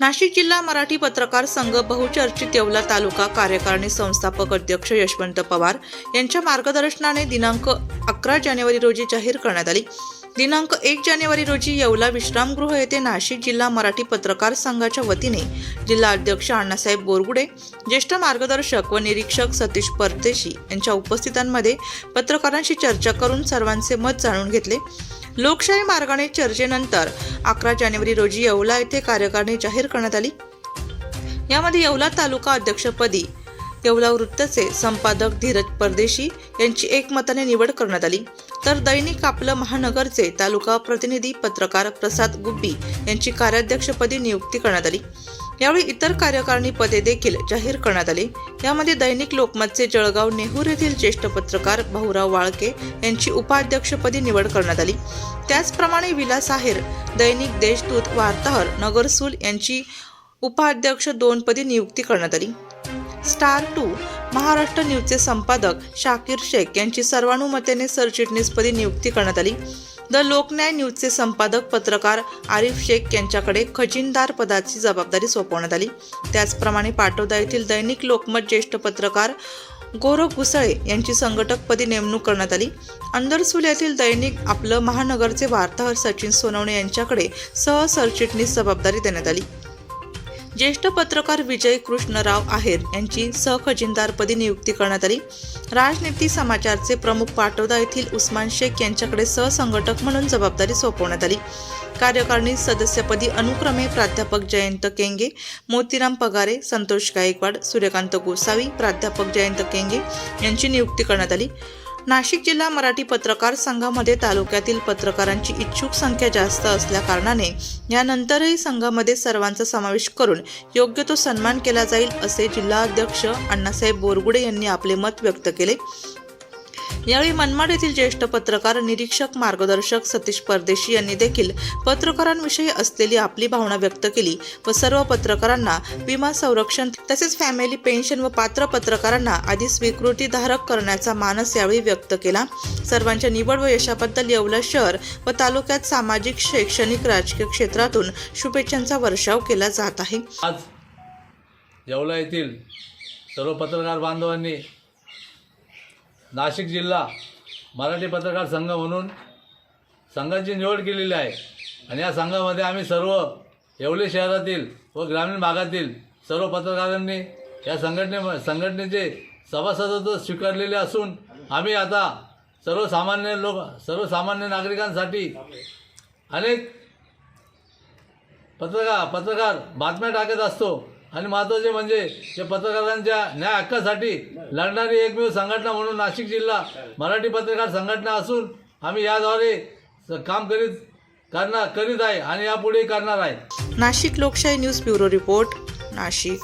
नाशिक जिल्हा मराठी पत्रकार संघ बहुचर्चित येवला तालुका कार्यकारिणी संस्थापक अध्यक्ष यशवंत पवार यांच्या मार्गदर्शनाने दिनांक अकरा जानेवारी रोजी जाहीर करण्यात आली. दिनांक एक जानेवारी रोजी येवला विश्रामगृह येथे नाशिक जिल्हा मराठी पत्रकार संघाच्या वतीने जिल्हा अध्यक्ष अण्णासाहेब बोरगुडे ज्येष्ठ मार्गदर्शक व निरीक्षक सतीश परदेशी यांच्या उपस्थितांमध्ये पत्रकारांशी चर्चा करून सर्वांचे मत जाणून घेतले. लोकशाही मार्गाने चर्चेनंतर अकरा जानेवारी रोजी येवला येथे कार्यकारिणी जाहीर करण्यात आली. यामध्ये येवला तालुका अध्यक्षपदी येवला वृत्तचे संपादक धीरज परदेशी यांची एकमताने निवड करण्यात आली. तर दैनिक आपलं महानगरचे तालुका प्रतिनिधी पत्रकार प्रसाद गुब्बी यांची कार्याध्यक्षपदी नियुक्ती करण्यात आली. यावेळी इतर कार्यकारिणी पदे देखील जाहीर करण्यात आली. यामध्ये दैनिक लोकमतचे जळगाव नेहूर येथील ज्येष्ठ पत्रकार भाऊराव वाळके यांची उपाध्यक्षपदी निवड करण्यात आली. त्याचप्रमाणे विलास आहेर दैनिक देशदूत वार्ताहर नगरसूल यांची उपाध्यक्ष दोनपदी नियुक्ती करण्यात आली. स्टार टू महाराष्ट्र न्यूजचे संपादक शाकीर शेख यांची सर्वानुमतेने सरचिटणीसपदी नियुक्ती करण्यात आली. द लोकन्याय न्यूजचे संपादक पत्रकार आरिफ शेख यांच्याकडे खजिनदार पदाची जबाबदारी सोपवण्यात आली. त्याचप्रमाणे पाटोदा येथील दैनिक लोकमत ज्येष्ठ पत्रकार गौरव घुसळे यांची संघटकपदी नेमणूक करण्यात आली. अंदरसूल येथील दैनिक आपलं महानगरचे वार्ताहर सचिन सोनवणे यांच्याकडे सहसरचिटणीस जबाबदारी देण्यात आली. ज्येष्ठ पत्रकार विजय कृष्णराव आहेर यांची सहखजिनदारपदी नियुक्ती करण्यात आली. राजनीती समाचारचे प्रमुख पाटोदा येथील उस्मान शेख यांच्याकडे सहसंघटक म्हणून जबाबदारी सोपवण्यात आली. कार्यकारिणी सदस्यपदी अनुक्रमे प्राध्यापक जयंत केंगे मोतीराम पगारे संतोष गायकवाड सूर्यकांत गोसावी प्राध्यापक जयंत केंगे यांची नियुक्ती करण्यात आली. नाशिक जिल्हा मराठी पत्रकार संघामध्ये तालुक्यातील पत्रकारांची इच्छुक संख्या जास्त असल्या कारणाने यानंतरही संघामध्ये सर्वांचा समावेश करून योग्य तो सन्मान केला जाईल असे जिल्हाध्यक्ष अण्णासाहेब बोरगुडे यांनी आपले मत व्यक्त केले. यावेळी मनमाड येथील ज्येष्ठ पत्रकार निरीक्षक मार्गदर्शक सतीश परदेशी यांनी देखील पत्रकारांविषयी असलेली आपली भावना व्यक्त केली व सर्व पत्रकारांना विमा संरक्षण तसेच फॅमिली पेन्शन व पात्र पत्रकारांना आधी स्वीकृतीधारक करण्याचा मानस यावेळी व्यक्त केला. सर्वांच्या निवड व यशाबद्दल येवला शहर व तालुक्यात सामाजिक शैक्षणिक राजकीय क्षेत्रातून शुभेच्छांचा वर्षाव केला जात आहे. आज येवला येथील सर्व पत्रकार बांधवांनी नाशिक जिल्हा मराठी पत्रकार संघ म्हणून संघाची निवड केलेली आहे. आणि या संघामध्ये आम्ही सर्व येवले शहरातील व ग्रामीण भागातील सर्व पत्रकारांनी या संघटने संघटनेचे सभासदत्व स्वीकारलेले असून आम्ही आता सर्वसामान्य लोक सर्वसामान्य नागरिकांसाठी अनेक पत्रकार पत्रकार बातम्या टाकत असतो. आणि महत्त्वाचे म्हणजे जे पत्रकारांच्या न्याय हक्कासाठी लढणारी एकमेव संघटना म्हणून नाशिक जिल्हा मराठी पत्रकार संघटना असून आम्ही याद्वारे काम करीत करणार करीत आहे आणि यापुढे करणार आहे. नाशिक लोकशाही न्यूज ब्युरो रिपोर्ट नाशिक.